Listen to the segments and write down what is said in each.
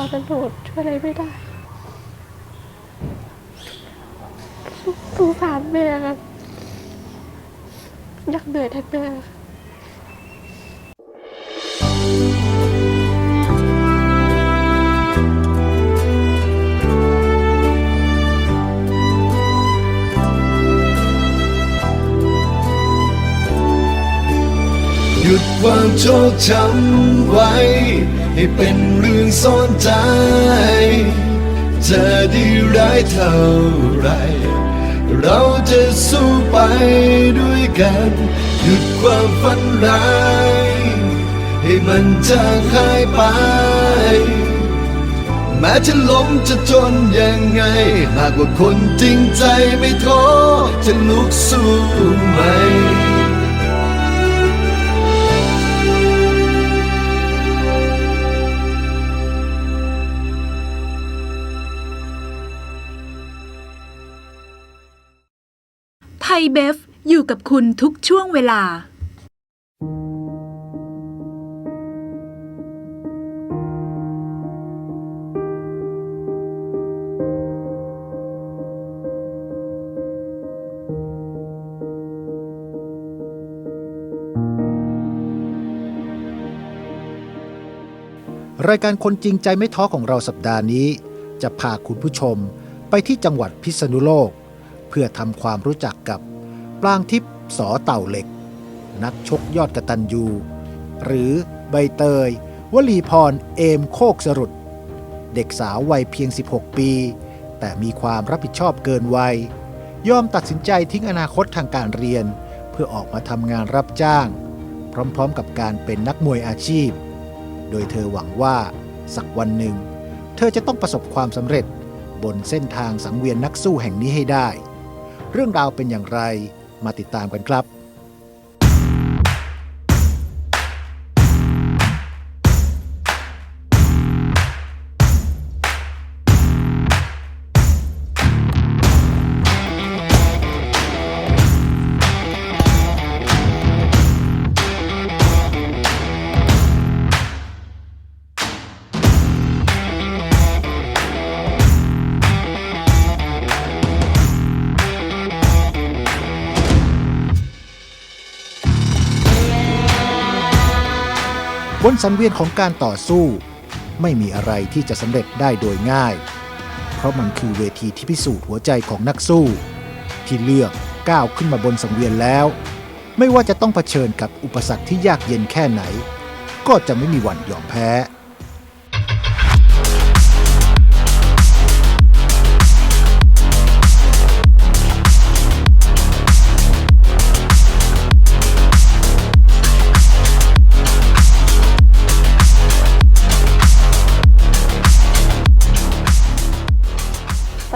อนนั้นหนูช่วยอะไรไม่ได้สงสารแม่ครับอยากเหนื่อยแทนแม่ค่ะหยุดความโชคช้ำไว้ให้เป็นเรื่องซ่อนใจ จะดีร้ายเท่าไร เราจะสู้ไปด้วยกัน หยุดความฝันร้าย ให้มันจางหายไป แม้จะล้มจะจนยังไง หากว่าคนจริงใจไม่ท้อจะลุกสู้ไหม ยเบฟ อยู่กับคุณทุกช่วงเวลา รายการคนจริงใจไม่ท้อของเราสัปดาห์นี้ จะพาคุณผู้ชมไปที่จังหวัดพิษณุโลก เพื่อทำความรู้จักกับ ปลางทิพย์สอเต่าเหล็ก นักชกยอดกระตันยู หรือใบเตย วลีพรเอมโคกสรุดเด็กสาววัยเพียง 16 ปี แต่มีความรับผิดชอบเกินวัย ยอมตัดสินใจทิ้งอนาคตทางการเรียน เพื่อออกมาทำงานรับจ้าง พร้อมๆกับการเป็นนักมวยอาชีพ โดยเธอหวังว่า สักวันหนึ่ง เธอจะต้องประสบความสำเร็จบนเส้นทางสังเวียนนักสู้แห่งนี้ให้ได้ เรื่องราวเป็นอย่างไร มาติดตามกันครับ สังเวียนของการต่อสู้ ไม่มีอะไรที่จะสำเร็จได้โดยง่าย เพราะมันคือเวทีที่พิสูจน์หัวใจของนักสู้ ที่เลือกก้าวขึ้นมาบนสังเวียนแล้ว ไม่ว่าจะต้องเผชิญกับอุปสรรคที่ยากเย็นแค่ไหน ก็จะไม่มีวันยอมแพ้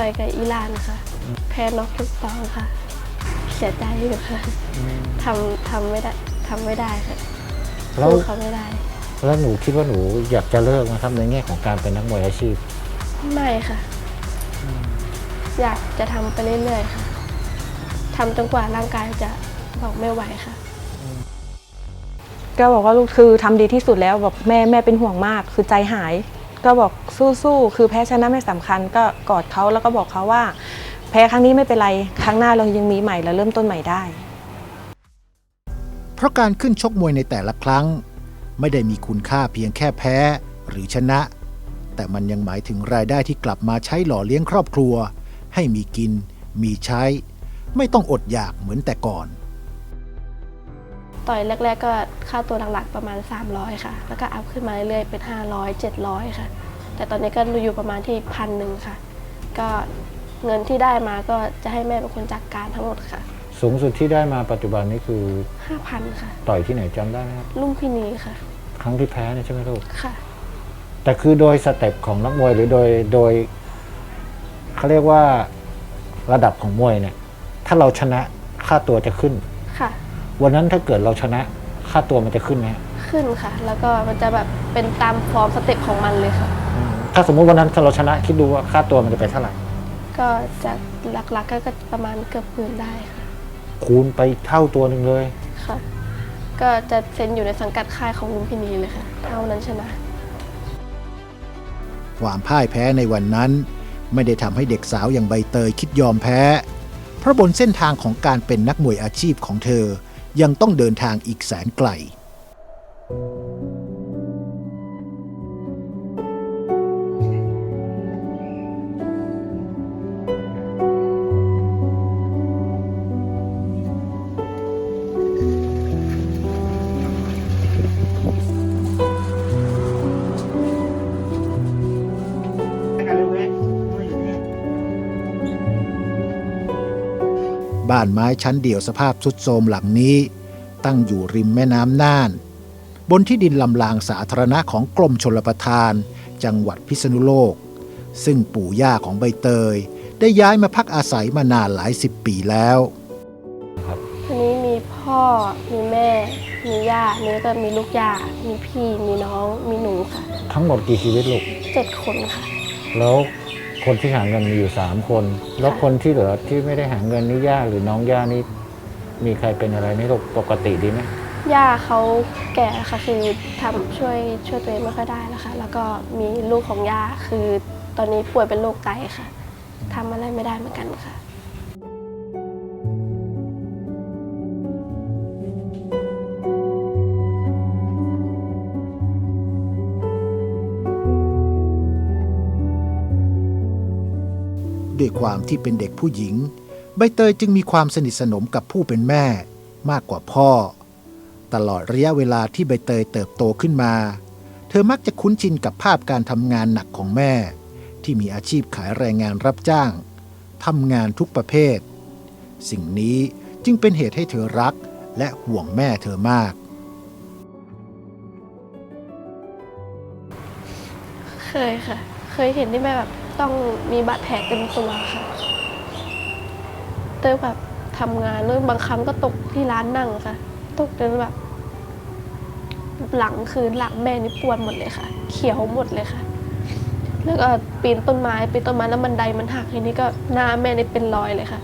อยกับอิหร่านค่ะ แพ้น็อกทุกตอนค่ะ เสียใจอยู่ค่ะทำทำไม่ได้ทำไม่ได้ค่ะแล้วสู้เขาไม่ได้ แล้วหนูคิดว่าหนูอยากจะเลิกนะครับในแง่ของการเป็นนักมวยอาชีพ ไม่ค่ะ อยากจะทำไปเรื่อยๆค่ะทำจนกว่าร่างกายจะบอกไม่ไหวค่ะก็บอกว่าลูกคือทำดีที่สุดแล้วบอกแม่แม่เป็นห่วงมากคือใจหาย ก็บอกสู้ๆคือแพ้ชนะไม่สำคัญ ก็กอดเขาแล้วก็บอกเขาว่า แพ้ครั้งนี้ไม่เป็นไรครั้งหน้าเรายังมีใหม่แล้วเริ่มต้นใหม่ได้ เพราะการขึ้นชกมวยในแต่ละครั้ง ไม่ได้มีคุณค่าเพียงแค่แพ้หรือชนะ แต่มันยังหมายถึงรายได้ที่กลับมาใช้หล่อเลี้ยงครอบครัว ให้มีกิน มีใช้ ไม่ต้องอดอยากเหมือนแต่ก่อน ต่อยแรก ๆ ก็ค่าตัวหลักๆประมาณ 300 ค่ะ แล้วก็อัพขึ้นมาเรื่อยๆเป็น 500 700 ค่ะ แต่ตอนนี้ก็อยู่ประมาณที่พันหนึ่งค่ะ ก็เงินที่ได้มาก็จะให้แม่เป็นคนจัดการทั้งหมดค่ะ สูงสุดที่ได้มาปัจจุบันนี้คือ 5,000 ค่ะ ต่อยที่ไหนจำได้ไหมครับ ลุ่มพินีค่ะ ครั้งที่แพ้เนี่ยใช่ไหมลูก ค่ะ แต่คือโดยสเต็ปของนักมวยหรือโดยโดยเขาเรียกว่าระดับของมวยเนี่ย ถ้าเราชนะค่าตัวจะขึ้นค่ะ วันนั้นถ้าเกิดเราชนะค่าตัวมันจะขึ้นไหมฮะขึ้นค่ะ แล้วก็มันจะแบบเป็นตามฟอร์มสเต็ปของมันเลยค่ะอืมถ้าสมมุติวันนั้นถ้าเราชนะคิดดูว่าค่าตัวมันจะไปเท่าไหร่ ก็จากหลักๆก็ก็ประมาณเกือบหมื่นได้ค่ะ คูณไปเท่าตัวหนึ่งเลยค่ะ ก็จะเซ็นอยู่ในสังกัดค่ายของลุมพินีเลยค่ะเท่านั้นชนะ ความพ่ายแพ้ในวันนั้น ไม่ได้ทำให้เด็กสาวอย่างใบเตยคิดยอมแพ้ เพราะบนเส้นทางของการเป็นนักมวยอาชีพของเธอ ยังต้องเดินทางอีกแสนไกล บ้านไม้ชั้นเดี่ยวสภาพทรุดโทรมหลังนี้ ตั้งอยู่ริมแม่น้ำน่าน บนที่ดินลำลางสาธารณะของกรมชลประทาน จังหวัดพิษณุโลก ซึ่งปู่ย่าของใบเตย ได้ย้ายมาพักอาศัยมานานหลายสิบปีแล้วทีนี้มีพ่อ มีแม่ มีย่ามีแล้วก็มีลูกย่า มีพี่ มีน้อง มีหนูค่ะ ทั้งหมดกี่ชีวิตลูกเจ็ดคนค่ะ แล้ว คนที่หาเงินมีอยู่สามคน แล้วคนที่เหลือที่ไม่ได้หาเงินนี่ย่าหรือน้องย่านี่มีใครเป็นอะไรไหมลูกปกติดีไหมย่าเขาแก่ค่ะคือทำช่วยช่วยตัวเองไม่ค่อยได้แล้วค่ะ แล้วก็มีลูกของย่าคือตอนนี้ป่วยเป็นโรคไตค่ะทำอะไรไม่ได้เหมือนกันค่ะ ด้วยความที่เป็นเด็กผู้หญิง ใบเตยจึงมีความสนิทสนมกับผู้เป็นแม่ มากกว่าพ่อ ตลอดระยะเวลาที่ใบเตยเติบโตขึ้นมา เธอมักจะคุ้นชินกับภาพการทำงานหนักของแม่ ที่มีอาชีพขายแรงงานรับจ้างทำงานทุกประเภท สิ่งนี้จึงเป็นเหตุให้เธอรักและห่วงแม่เธอมาก เคยค่ะ เคยเห็นที่แม่แบบ ต้องมีบาดแผลเต็มตัวค่ะเต้ยแบบทำงานด้วยบางครั้งก็ตกที่ร้านนั่งค่ะ ตกจนแบบ หลังคือหลังแม่นี่ปวดหมดเลยค่ะ เขียวหมดเลยค่ะ แล้วก็ปีนต้นไม้ปีนต้นไม้แล้วบันไดมันหักทีนี้ก็หน้าแม่นี่เป็นรอยเลยค่ะ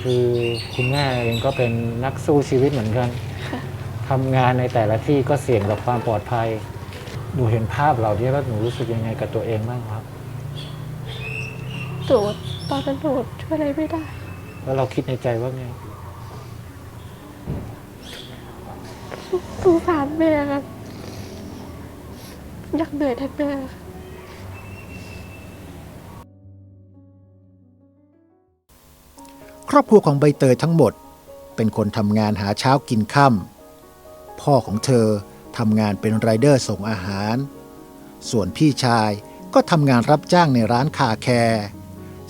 คือคุณแม่เองก็เป็นนักสู้ชีวิตเหมือนกันค่ะทำงานในแต่ละที่ก็เสี่ยงกับความปลอดภัย หนูเห็นภาพเหล่านี้แล้วหนูรู้สึกยังไงกับตัวเองบ้างครับตูดตอนเป็นตูดช่วยอะไรไม่ได้ แล้วเราคิดในใจว่าไง สงสารแม่ค่ะอยากเหนื่อยแทนแม่ค่ะครอบครัวของใบเตยทั้งหมด เป็นคนทำงานหาเช้ากินค่ำพ่อของเธอ ทำงานเป็นไรเดอร์ส่งอาหาร ส่วนพี่ชายก็ทำงานรับจ้างในร้านคาแคร์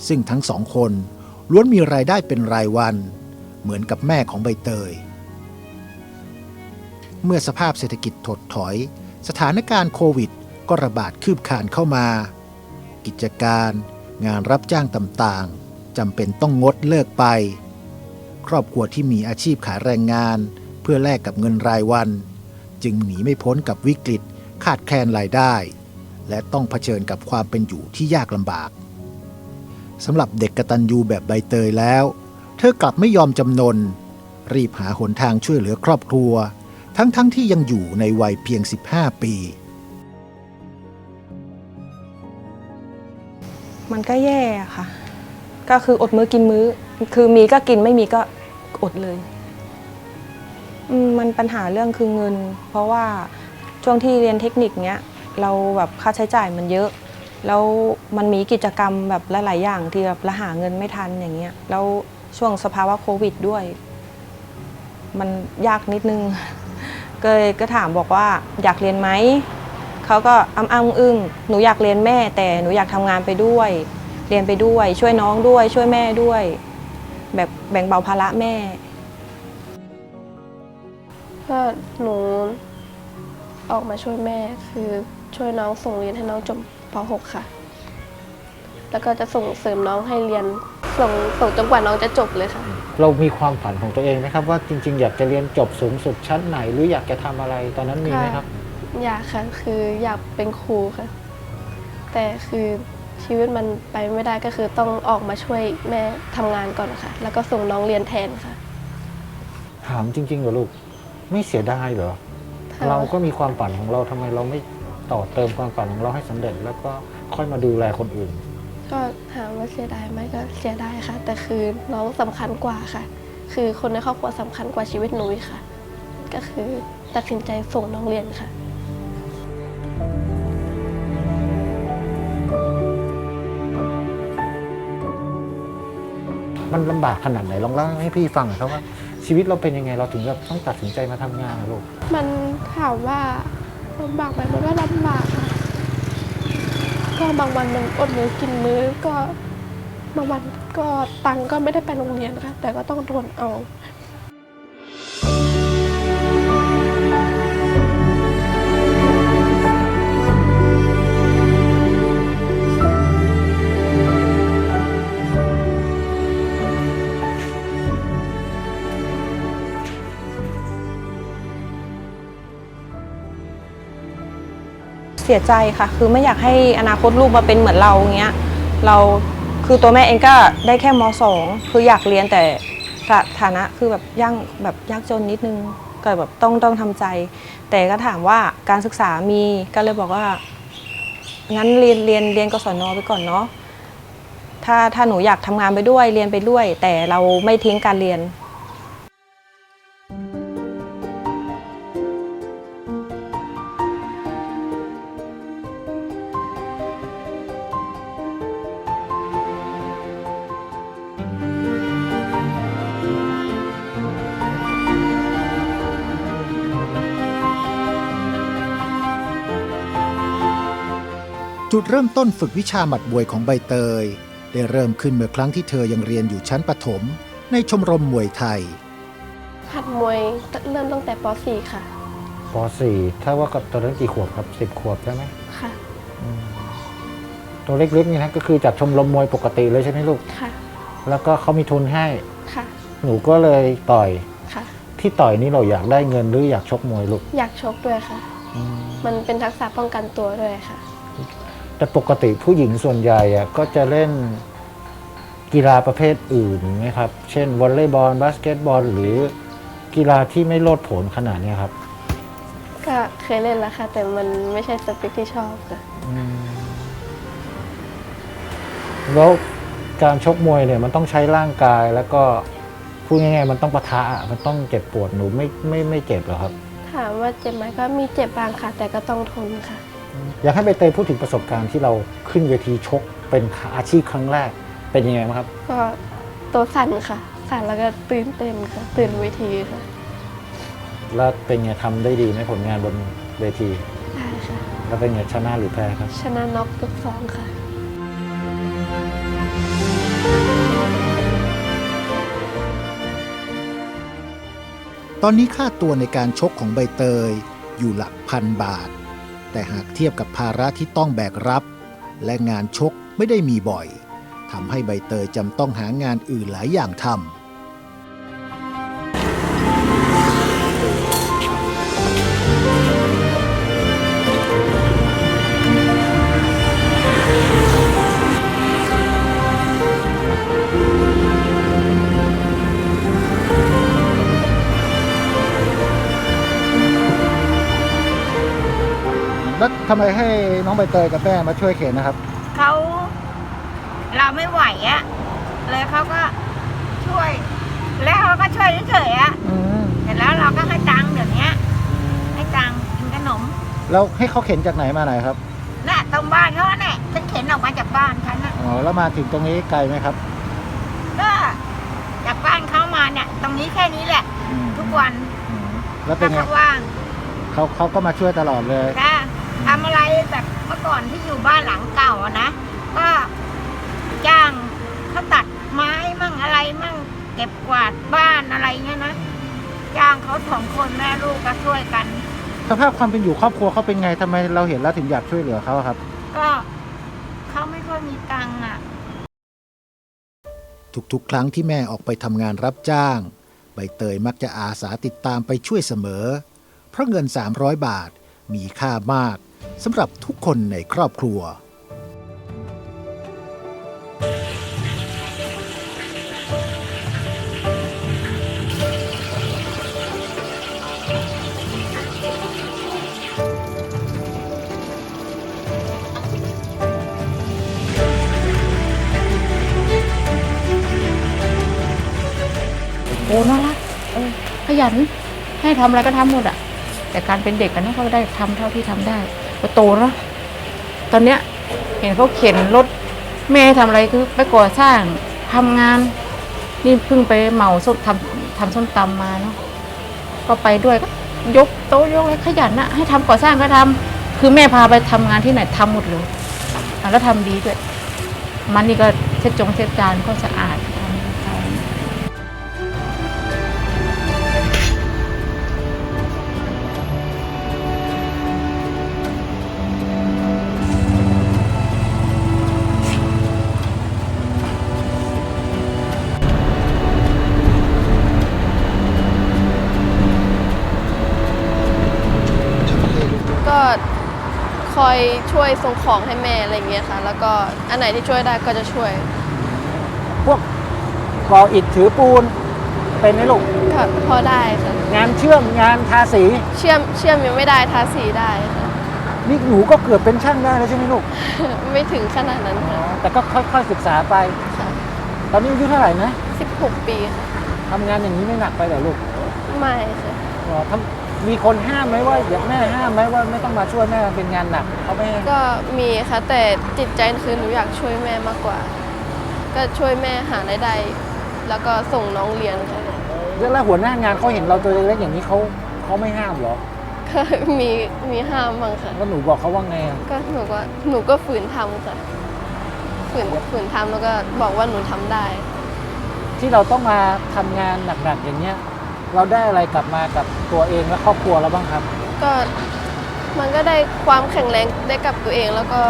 ซึ่งทั้งสองคนล้วนมีรายได้เป็นรายวัน เหมือนกับแม่ของใบเตย เมื่อสภาพเศรษฐกิจถดถอย สถานการณ์โควิด ก็ระบาดคืบคลานเข้ามา กิจการ งานรับจ้างต่างๆจำเป็นต้องงดเลิกไป ครอบครัวที่มีอาชีพขายแรงงาน เพื่อแลกกับเงินรายวัน จึงหนีไม่พ้นกับวิกฤต ขาดแคลนรายได้ และต้องเผชิญกับความเป็นอยู่ที่ยากลำบากสำหรับเด็กกตัญญูแบบใบเตยแล้ว เธอกลับไม่ยอมจำนน รีบหาหนทางช่วยเหลือครอบครัว ทั้งๆทที่ยังอยู่ในวัยเพียง 15 ปี มันก็แย่ค่ะ ก็คืออดมื้อกินมื้อ คือมีก็กินไม่มีก็อดเลย มันปัญหาเรื่องคือเงิน เพราะว่าช่วงที่เรียนเทคนิคเนี้ยเราแบบค่าใช้จ่ายมันเยอะ แล้วมันมีกิจกรรมแบบหลายๆอย่างที่แบบเราหาเงินไม่ทันอย่างเงี้ยแล้วช่วงสภาวะโควิดด้วย มันยากนิดนึงก็เลยก็ถามบอกว่าอยากเรียนไหมเขาก็อ้ำอ้ำอึ้งหนูอยากเรียนแม่ แต่หนูอยากทำงานไปด้วย เรียนไปด้วย ช่วยน้องด้วย ช่วยแม่ด้วย แบบแบ่งเบาภาระแม่ ก็หนูออกมาช่วยแม่คือช่วยน้องส่งเรียนให้น้องจบป .6 ค่ะ แล้วก็จะส่งเสริมน้องให้เรียนส่งส่งจนกว่าน้องจะจบเลยค่ะ เรามีความฝันของตัวเองไหมครับว่าจริง ๆ อยากจะเรียนจบสูงสุดชั้นไหน หรืออยากจะทำอะไรตอนนั้นมีไหมครับ อยากค่ะคืออยากเป็นครูค่ะ แต่คือชีวิตมันไปไม่ได้ก็คือต้องออกมาช่วยแม่ทำงานก่อนค่ะ แล้วก็ส่งน้องเรียนแทนค่ะ ถามจริงๆเหรอลูก ไม่เสียดายเหรอถามเราก็มีความฝันของเราทำไมเราไม่ต่อเติมความฝันของเราให้สำเร็จ แล้วก็ค่อยมาดูแลคนอื่น ก็ถามว่าเสียดายไหมก็เสียดายค่ะ แต่คือน้องสำคัญกว่าค่ะ คือคนในครอบครัวสำคัญกว่าชีวิตหนูอีกค่ะ ก็คือตัดสินใจส่งน้องเรียนค่ะ มันลำบากขนาดไหนลองเล่าให้พี่ฟังหน่อยครับว่า ชีวิตเราเป็นยังไงเราถึงแบบต้องตัดสินใจมาทำงานอะลูก มันถามว่าลำบากไหมมันก็ลำบากค่ะก็บางวันมันอดมื้อกินมื้อก็บางวันก็ตังค์ก็ไม่ได้ไปโรงเรียนค่ะแต่ก็ต้องทนเอา เสียใจค่ะ คือไม่อยากให้อนาคตลูกมาเป็นเหมือนเราอย่างเงี้ยเราคือตัวแม่เองก็ได้แค่มสองคืออยากเรียนแต่สฐานะคือแบบย่างแบบยากจนนิดนึงก็แบบต้องต้องทำใจ แต่ก็ถามว่าการศึกษามีก็เลยบอกว่างั้นเรียนเรียนเรียนกศนไปก่อนเนาะถ้าถ้าหนูอยากทำงานไปด้วยเรียนไปด้วย แต่เราไม่ทิ้งการเรียน จุดเริ่มต้นฝึกวิชาหมัดมวยของใบเตย ได้เริ่มขึ้นเมื่อครั้งที่เธอยังเรียนอยู่ชั้นประถม ในชมรมมวยไทย หัดมวยเริ่มตั้งแต่ป .4 ค่ะ ป .4 ถ้าว่ากับตอนนั้นกี่ขวบครับสิบขวบใช่ไหมค่ะ ตัวเล็กๆนี่นะก็คือจากชมรมมวยปกติเลยใช่ไหมลูก ค่ะ แล้วก็เขามีทุนให้ ค่ะ หนูก็เลยต่อย ค่ะ ที่ต่อยนี่เราอยากได้เงินหรืออยากชกมวยลูก อยากชกด้วยค่ะ มันเป็นทักษะป้องกันตัวด้วยค่ะ แต่ปกติผู้หญิงส่วนใหญ่อะก็จะเล่นกีฬาประเภทอื่นไหมครับ เช่นวอลเลย์บอลบาสเกตบอลหรือกีฬาที่ไม่โลดโผนขนาดเนี้ยครับก็เคยเล่นแล้วค่ะ แต่มันไม่ใช่สเปคที่ชอบค่ะแล้วการชกมวยเนี่ยมันต้องใช้ร่างกายแล้วก็พูดง่ายๆมันต้องปะทะอะมันต้องเจ็บปวดหนูไม่ไม่ไม่เจ็บเหรอครับ ถามว่าเจ็บไหมก็มีเจ็บบางค่ะ แต่ก็ต้องทนค่ะ อยากให้ใบเตยพูดถึงประสบการณ์ที่เราขึ้นเวทีชกเป็นอาชีพครั้งแรกเป็นยังไงบ้างครับ ก็ตัวสั่นค่ะ สั่นแล้วก็ตื่นเต้นค่ะ ตื่นเวทีค่ะ แล้วเป็นไงทำได้ดีไหมผลงานบนเวที ได้ค่ะ แล้วเป็นไงชนะหรือแพ้ครับ ชนะน็อกทุกสองค่ะ ตอนนี้ค่าตัวในการชกของใบเตยอยู่หลักพันบาท แต่หากเทียบกับภาระที่ต้องแบกรับ และงานชกไม่ได้มีบ่อยทำให้ใบเตยจำต้องหางานอื่นหลายอย่างทำ แล้วทำไมให้น้องใบเตยกับแม่มาช่วยเข็นนะครับ เขาเราไม่ไหวอะเลยเขาก็ช่วย แล้วเขาก็ช่วยเฉยๆอะเสร็จแล้วเราก็ให้ตังค์เดี๋ยวนี้ให้ตังค์กินขนมแล้วให้เขาเข็นจากไหนมาไหนครับน่ะตรงบ้านเขาเนี่ยฉันเข็นออกมาจากบ้านฉันน่ะอ๋อแล้วมาถึงตรงนี้ไกลไหมครับก็จากบ้านเขามาเนี่ย ตรงนี้แค่นี้แหละทุกวันแล้วเป็ถ้านไงเขาว่างเขาเขาก็มาช่วยตลอดเลยก็ ทำอะไรแบบเมื่อก่อนที่อยู่บ้านหลังเก่าอะนะ ก็จ้างเขาตัดไม้มั่งอะไรมั่งเก็บกวาดบ้านอะไรเงี้ยนะจ้างเขาสองคนแม่ลูกก็ช่วยกัน สภาพความเป็นอยู่ครอบครัวเขาเป็นไงทำไมเราเห็นแล้วถึงอยากช่วยเหลือเขาอะครับ ก็เขาไม่ค่อยมีตังค์อะ ทุกๆ ครั้งที่แม่ออกไปทำงานรับจ้าง ใบเตยมักจะอาสาติดตามไปช่วยเสมอ เพราะเงิน 300 บาท มีค่ามากสำหรับทุกคนในครอบครัว โอ้น่ารักเออขยันให้ทำอะไรก็ทำหมดอะ แต่การเป็นเด็กกันนะเขาได้ทำเท่าที่ทำได้พอโตแล้วตอนเนี้ยเห็นเขาเข็นรถแม่ทำอะไรคือไปก่อสร้างทำงาน นี่เพิ่งไปเหมาส้มทำทำส้มตำมาเนาะก็ไปด้วยก็ยกโต๊ะยกอะไรขยันนะให้ทำก่อสร้างก็ทำคือแม่พาไปทำงานที่ไหนทำหมดเลยแล้วทำดีด้วย มันนี่ก็เช็ดจงเช็ดจานก็สะอาด วยส่งของให้แม่อะไรอย่างเงี้ยค่ะ แล้วก็อันไหนที่ช่วยได้ก็จะช่วย พวกก่ออิฐถือปูน เป็นไหมลูกก็พอได้ค่ะ งานเชื่อมงานทาสี เชื่อมเชื่อมยังไม่ได้ทาสีได้ค่ะ นี่หนูก็เกือบเป็นช่างได้แล้วใช่ไหมลูกไม่ถึงขนาดนั้นค่ะแต่ก็ค่อยๆศึกษาไป ค่ะ ตอนนี้อายุเท่าไหร่นะ16 ปีค่ะทำงานอย่างนี้ไม่หนักไปเหรอลูกไม่ค่ะ อ๋อทำ มีคนห้ามไหมว่าอย่าแม่ห้ามไหมว่าไม่ต้องมาช่วยแม่มันเป็นงานหนักเขาไม่ให้ก็มีค่ะแต่จิตใจคือหนูอยากช่วยแม่มากกว่า ก็ช่วยแม่หารายได้แล้วก็ส่งน้องเรียนค่ะแล้วหัวหน้างานเขาเห็นเราตัวเล็กๆอย่างนี้เขาเขาไม่ห้ามเหรอก็มีมีห้ามบ้างค่ะ แล้วหนูบอกเขาว่าไงอะก็หนูก็หนูก็ฝืนทำค่ะฝืนฝืนทำแล้วก็บอกว่าหนูทำได้ ที่เราต้องมาทำงานหนักๆอย่างเงี้ย เราได้อะไรกลับมากับตัวเองและครอบครัวเราบ้างครับ ก็มันก็ได้ความแข็งแรงได้กับตัวเอง แล้วก็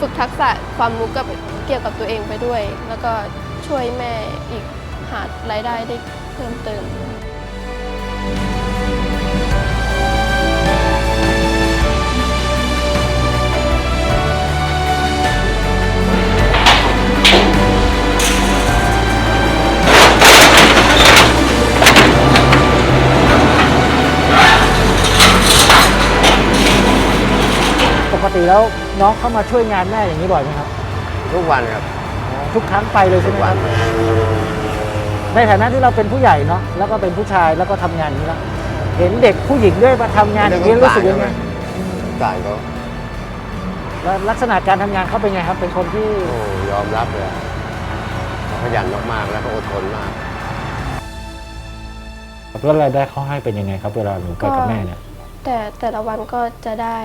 ฝึกทักษะความรู้กับเกี่ยวกับตัวเองไปด้วย แล้วก็ช่วยแม่อีกหารายได้ได้เพิ่มเติม ปกติแล้วน้องเข้ามาช่วยงานแม่อย่างนี้บ่อยไหมครับทุกวันครับ ทุกครั้งไปเลยใช่ไหมทุกควัรันบในฐานะที่เราเป็นผู้ใหญ่เนาะแล้วก็เป็นผู้ชายแล้วก็ทำงานอย่างนี้แล้วเห็นเด็กผู้หญิงด้วยมาทำงานอย่างนี้รู้สึกยังไงจ่ายเขาแล้วลักษณะการทำงานเขาเป็นไงครับ เป็นคนที่โอ้ยอมรับเลยเขาขยันมากๆแล้วก็อดทนมากแล้วรายได้เขาให้เป็นยังไงครับ เวลาหนูไปกับแม่เนี่ยแต่แต่ละวันก็จะได้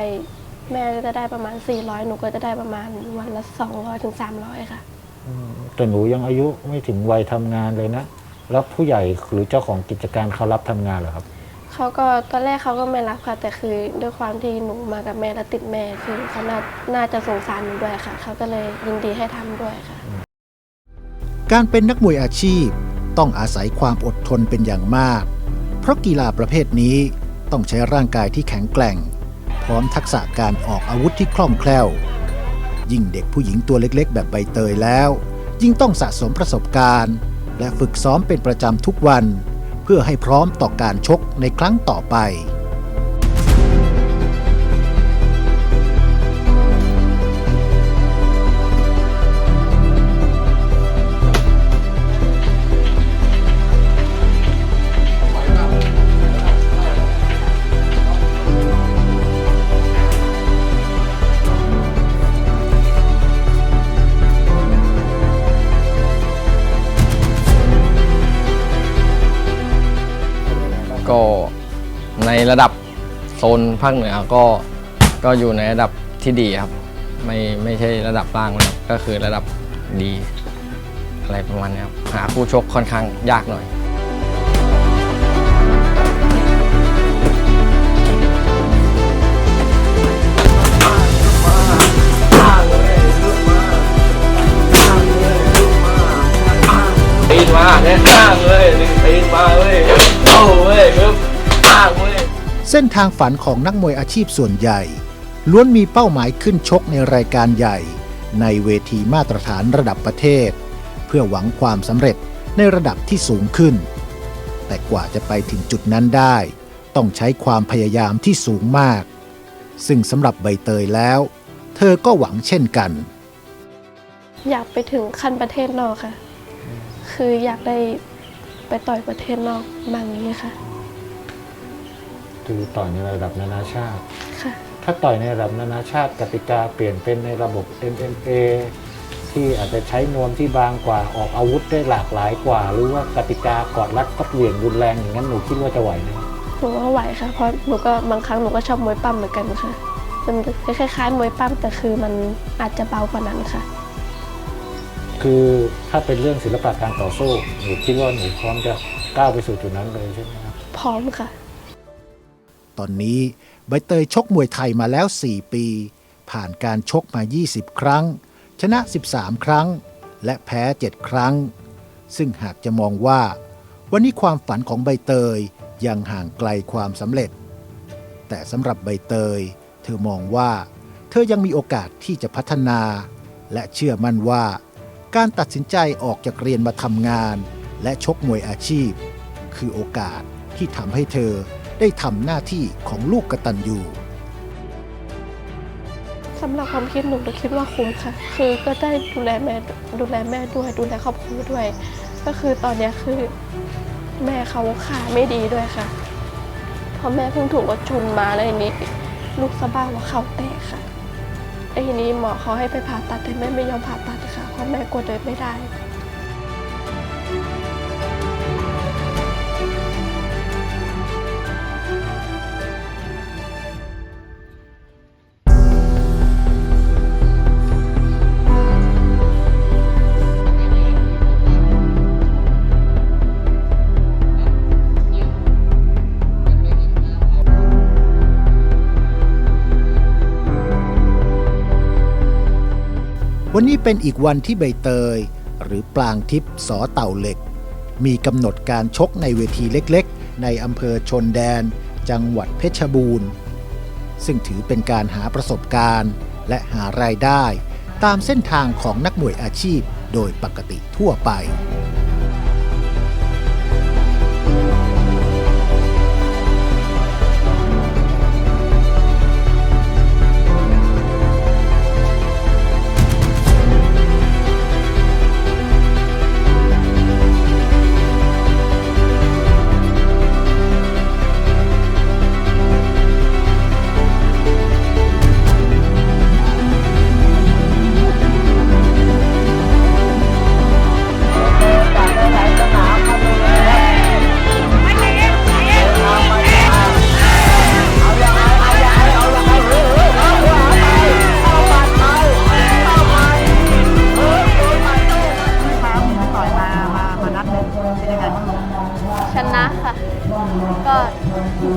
แม่ก็จะได้ประมาณ 400 หนูก็จะได้ประมาณวันละ 200ถึง300 ค่ะแต่หนูยังอายุไม่ถึงวัยทำงานเลยนะ แล้วผู้ใหญ่หรือเจ้าของกิจการเขารับทำงานเหรอครับ เขาก็ตอนแรกเขาก็ไม่รับค่ะ แต่คือด้วยความที่หนูมากับแม่และติดแม่คือเขาน่าน่าจะสงสารหนูด้วยค่ะ เขาก็เลยยินดีให้ทำด้วยค่ะ การเป็นนักมวยอาชีพ ต้องอาศัยความอดทนเป็นอย่างมาก เพราะกีฬาประเภทนี้ต้องใช้ร่างกายที่แข็งแกร่ง พร้อมทักษะการออกอาวุธที่คล่องแคล่ว ยิ่งเด็กผู้หญิงตัวเล็กๆ แบบใบเตยแล้ว ยิ่งต้องสะสมประสบการณ์ และฝึกซ้อมเป็นประจำทุกวัน เพื่อให้พร้อมต่อการชกในครั้งต่อไป ระดับโซนภาคเหนือก็ก็อยู่ในระดับที่ดีครับ ไม่ไม่ใช่ระดับล่างนะครับก็คือระดับดี อะไรประมาณนี้ครับหาคู่ชกค่อนข้างยากหน่อยปีนมาเนี่ยอ้างเลยหนึ่งปีนมาเว้ยโอ้เว้ยปึ๊บอ้างเว้ย เส้นทางฝันของนักมวยอาชีพส่วนใหญ่ ล้วนมีเป้าหมายขึ้นชกในรายการใหญ่ ในเวทีมาตรฐานระดับประเทศ เพื่อหวังความสำเร็จในระดับที่สูงขึ้น แต่กว่าจะไปถึงจุดนั้นได้ ต้องใช้ความพยายามที่สูงมาก ซึ่งสำหรับใบเตยแล้ว เธอก็หวังเช่นกัน อยากไปถึงขั้นประเทศนอกค่ะ คืออยากได้ไปต่อยประเทศนอกบางนี้ค่ะ คือต่อยในระดับนานาชาติ ค่ะ ถ้าต่อยในระดับนานาชาติกติกาเปลี่ยนเป็นในระบบ MMA ที่อาจจะใช้นวมที่บางกว่าออกอาวุธได้หลากหลายกว่า หรือว่ากติกากอดรัดก็เปลี่ยนรุนแรงอย่างนั้นหนูคิดว่าจะไหวไหมหนูว่าไหวค่ะ เพราะหนูก็บางครั้งหนูก็ชอบมวยปั้มเหมือนกันค่ะ มันคล้ายๆมวยปั้มแต่คือมันอาจจะเบากว่านั้นค่ะ คือถ้าเป็นเรื่องศิลปะการต่อสู้หนูคิดว่าหนูพร้อมจะก้าวไปสู่จุดนั้นเลยใช่ไหมครับพร้อมค่ะ ตอนนี้ใบเตยชกมวยไทยมาแล้ว 4 ปี ผ่านการชกมา 20 ครั้ง ชนะ 13 ครั้ง และแพ้ 7 ครั้ง ซึ่งหากจะมองว่า วันนี้ความฝันของใบเตยยังห่างไกลความสำเร็จ แต่สำหรับใบเตย เธอมองว่า เธอยังมีโอกาสที่จะพัฒนา และเชื่อมั่นว่า การตัดสินใจออกจากเรียนมาทำงาน และชกมวยอาชีพ คือโอกาสที่ทำให้เธอ ได้ทำหน้าที่ของลูกกตัญญูสำหรับความคิดหนูหนูคิดว่าคุ้มค่ะ คือก็ได้ดูแลแม่ดูแลแม่ด้วย ดูแลครอบครัวด้วย ก็คือตอนนี้คือ แม่เขาขาไม่ดีด้วยค่ะเพราะแม่เพิ่งถูกรถชนมาแล้วทีนี้ ลูกสะบ้าหัวเข่าแตกค่ะแล้ทีนี้หมอเขาให้ไปผ่าตัดแต่แม่ไม่ยอมผ่าตัดค่ะเพราะแม่กลัวเดินไม่ได้ วันนี้เป็นอีกวันที่ใบเตย หรือปลางทิพย์สอเต่าเหล็ก มีกำหนดการชกในเวทีเล็กๆ ในอำเภอชนแดน จังหวัดเพชรบูรณ์ ซึ่งถือเป็นการหาประสบการณ์ และหารายได้ ตามเส้นทางของนักมวยอาชีพโดยปกติทั่วไป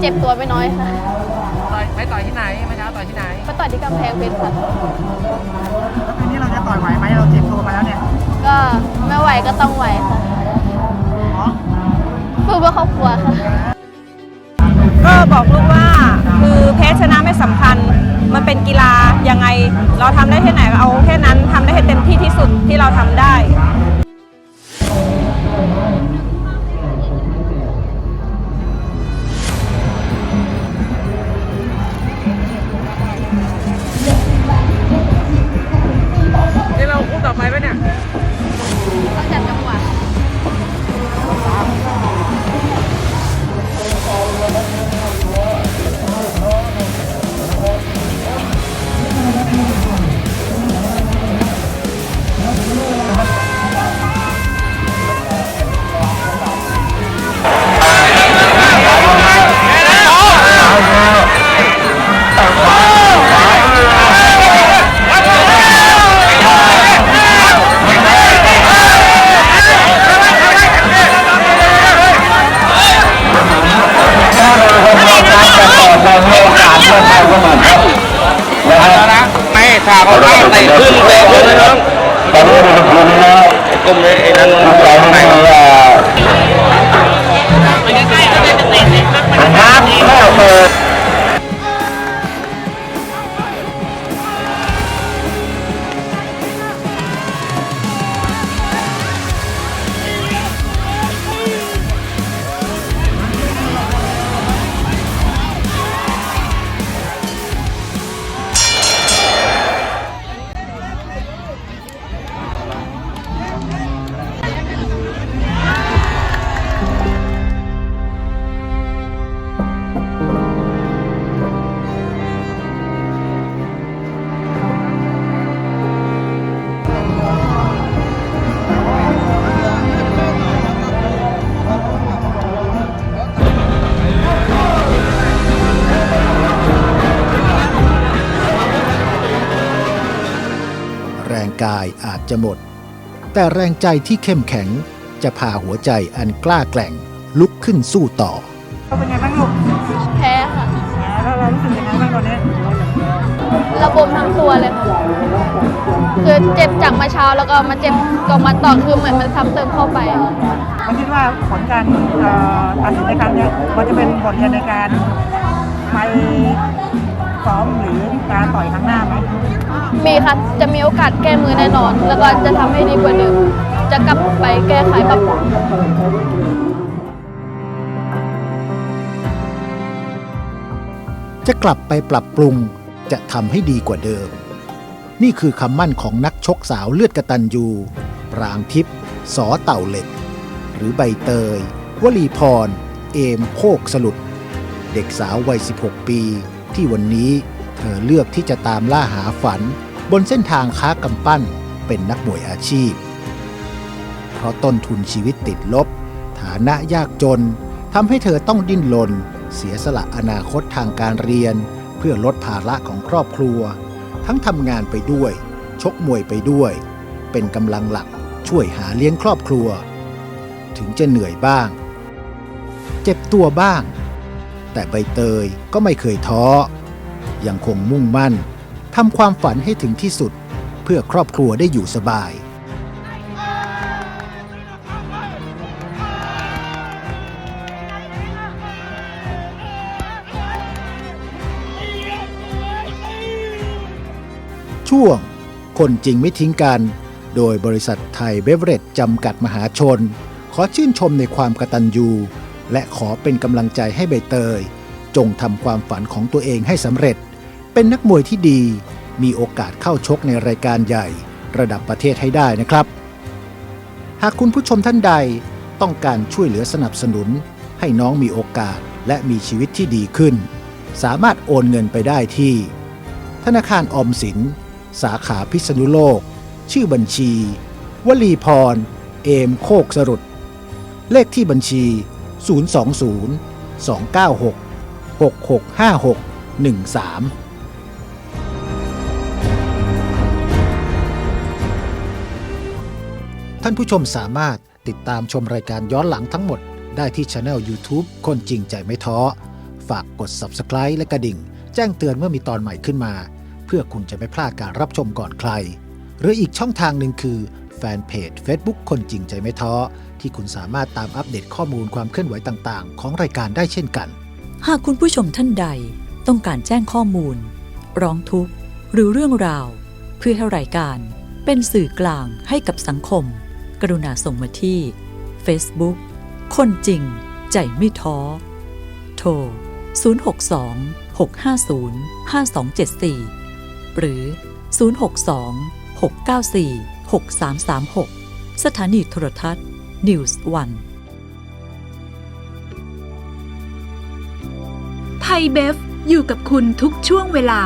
จ็บตัวไม่น้อยค่ะต่อยไปต่อยที่ไหนเมื่อเช้าต่อยที่ไหนไปต่อยที่กำแพงเพชรค่ะแล้วคืนนี้เราจะต่อยไหวไหมเราเจ็บตัวมาแล้วเนี่ยก็ไม่ไหวก็ต้องไหวค่ะเพื่อเพื่อครอบครัวค่ะก็บอกลูกว่าคือแพ้ชนะไม่สำคัญ มันเป็นกีฬายังไง เราทำได้แค่ไหนก็เอาแค่นั้นทำได้ให้เต็มที่ที่สุดที่เราทำได้ จจะหมด แต่แรงใจที่เข้มแข็งจะพาหัวใจอันกล้าแกร่งลุกขึ้นสู้ต่อ เป็นไงบ้างลูกแพ้ค่ะ แล้วเรารู้สึกยังไงบ้างตอนนี้ ระบมทั้งตัวเลยค่ะคือเจ็บจากเมื่อเช้าแล้วก็มาเจ็บก็มาต่อคือเหมือนมันซ้ำเติมเข้าไปค่ะเราคิดว่าผลการเอ่อตัดสินในครั้งเนี้ยมันจะเป็นบทเรียนในการไป ซ้อมหรือการต่อยครั้งหน้าไหมมีค่ะจะมีโอกาสแก้มือแน่นอน แล้วก็จะทำให้ดีกว่าเดิมจะกลับไปแก้ไขปรับปรุง จะกลับไปปรับปรุงจะทำให้ดีกว่าเดิม นี่คือคำมั่นของนักชกสาวเลือดกระตันยูปรางทิพย์สอเต่าเหล็ก หรือใบเตย วลีพร เอมโคกสลุด เด็กสาววัย 16 ปี ที่วันนี้เธอเลือกที่จะตามล่าหาฝัน บนเส้นทางค้ากำปั้นเป็นนักมวยอาชีพ เพราะต้นทุนชีวิตติดลบ ฐานะยากจนทำให้เธอต้องดิ้นรนเสียสละอนาคตทางการเรียน เพื่อลดภาระของครอบครัว ทั้งทำงานไปด้วย ชกมวยไปด้วย เป็นกำลังหลักช่วยหาเลี้ยงครอบครัว ถึงจะเหนื่อยบ้าง เจ็บตัวบ้าง แต่ใบเตยก็ไม่เคยท้อ ยังคงมุ่งมั่นทำความฝันให้ถึงที่สุด เพื่อครอบครัวได้อยู่สบาย ช่วง คนจริงไม่ทิ้งกัน โดยบริษัทไทยเบเวอเรจจำกัดมหาชน ขอชื่นชมในความกตัญญู และขอเป็นกำลังใจให้ใบเตย จงทำความฝันของตัวเองให้สำเร็จ เป็นนักมวยที่ดี มีโอกาสเข้าชกในรายการใหญ่ ระดับประเทศให้ได้นะครับ หากคุณผู้ชมท่านใดต้องการช่วยเหลือสนับสนุน ให้น้องมีโอกาสและมีชีวิตที่ดีขึ้น สามารถโอนเงินไปได้ที่ ธนาคารออมสิน สาขาพิษณุโลก ชื่อบัญชี วลีพร เอมโคกสรุดเลขที่บัญชี 020 296 6656 13ท่านผู้ชมสามารถติดตามชมรายการย้อนหลังทั้งหมดได้ที่ช anel YouTube คนจริงใจไม่ท้อ ฝากกด Subscribe และกระดิ่ง แจ้งเตือนเมื่อมีตอนใหม่ขึ้นมา เพื่อคุณจะไม่พลาดการรับชมก่อนใคร หรืออีกช่องทางหนึ่งคือแฟนเพจ Facebook คนจริงใจไม่ท้อ ที่คุณสามารถตามอัปเดตข้อมูลความเคลื่อนไหวต่างๆ ของรายการได้เช่นกัน หากคุณผู้ชมท่านใดต้องการแจ้งข้อมูล ร้องทุกข์ หรือเรื่องราว เพื่อให้รายการเป็นสื่อกลางให้กับสังคม กรุณาส่งมาที่ Facebook คนจริง ใจไม่ท้อ โทร 062 650 5274 หรือ 062 694 6336 สถานีโทรทัศน์ News One ไทยเบฟอยู่กับคุณทุกช่วงเวลา